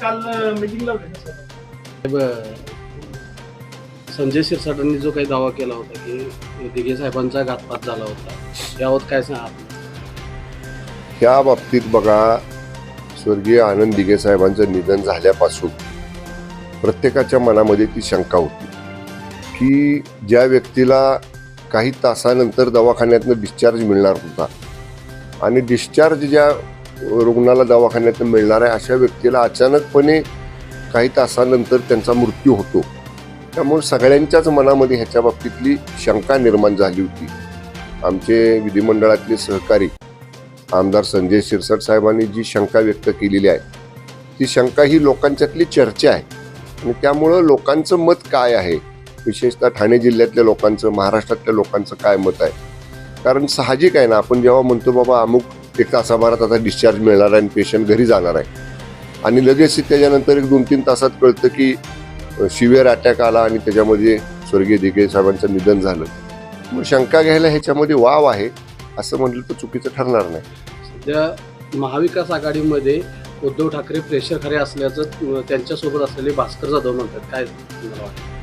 काल मीटिंग लावली संजय शिरसाटांनी जो काही दावा केला होता की दिघे साहेबांचा घातपात झाला होता यावर काय सांगा ह्या बाबतीत बघा स्वर्गीय आनंद दिघे साहेबांचं निधन झाल्यापासून प्रत्येकाच्या मनामध्ये ती शंका होती की ज्या व्यक्तीला काही तासानंतर दवाखान्यातनं डिस्चार्ज मिळणार होता आणि डिस्चार्ज ज्या रुग्णाला दवाखान्यात मिळणार आहे अशा व्यक्तीला अचानकपणे काही तासानंतर त्यांचा मृत्यू होतो. त्यामुळे सगळ्यांच्याच मनामध्ये ह्याच्या बाबतीतली शंका निर्माण झाली होती. आमचे विधिमंडळातले सहकारी आमदार संजय शिरसाट साहेबांनी जी शंका व्यक्त केलेली आहे ती शंका ही लोकांच्यातली चर्चा आहे. आणि त्यामुळं लोकांचं मत काय आहे? विशेषतः ठाणे जिल्ह्यातल्या लोकांचं महाराष्ट्रातल्या लोकांचं काय मत आहे? कारण साहजिक आहे ना आपण जेव्हा म्हणतो बाबा अमुक एक तासाभरात आता डिस्चार्ज मिळणार आहे आणि पेशंट घरी जाणार आहे. आणि लगेच त्याच्यानंतर एक दोन तीन तासात कळतं की शिवियर अटॅक आला आणि त्याच्यामध्ये स्वर्गीय दिघे साहेबांचं निधन झालं. मग शंका घ्यायला ह्याच्यामध्ये वाव आहे असं म्हटलं तर चुकीचं ठरणार नाही. सध्या महाविकास आघाडीमध्ये उद्धव ठाकरे प्रेशर खरे असल्याचं त्यांच्यासोबत असलेले भास्कर जाधव म्हणतात. काय तुम्हाला वाटतं?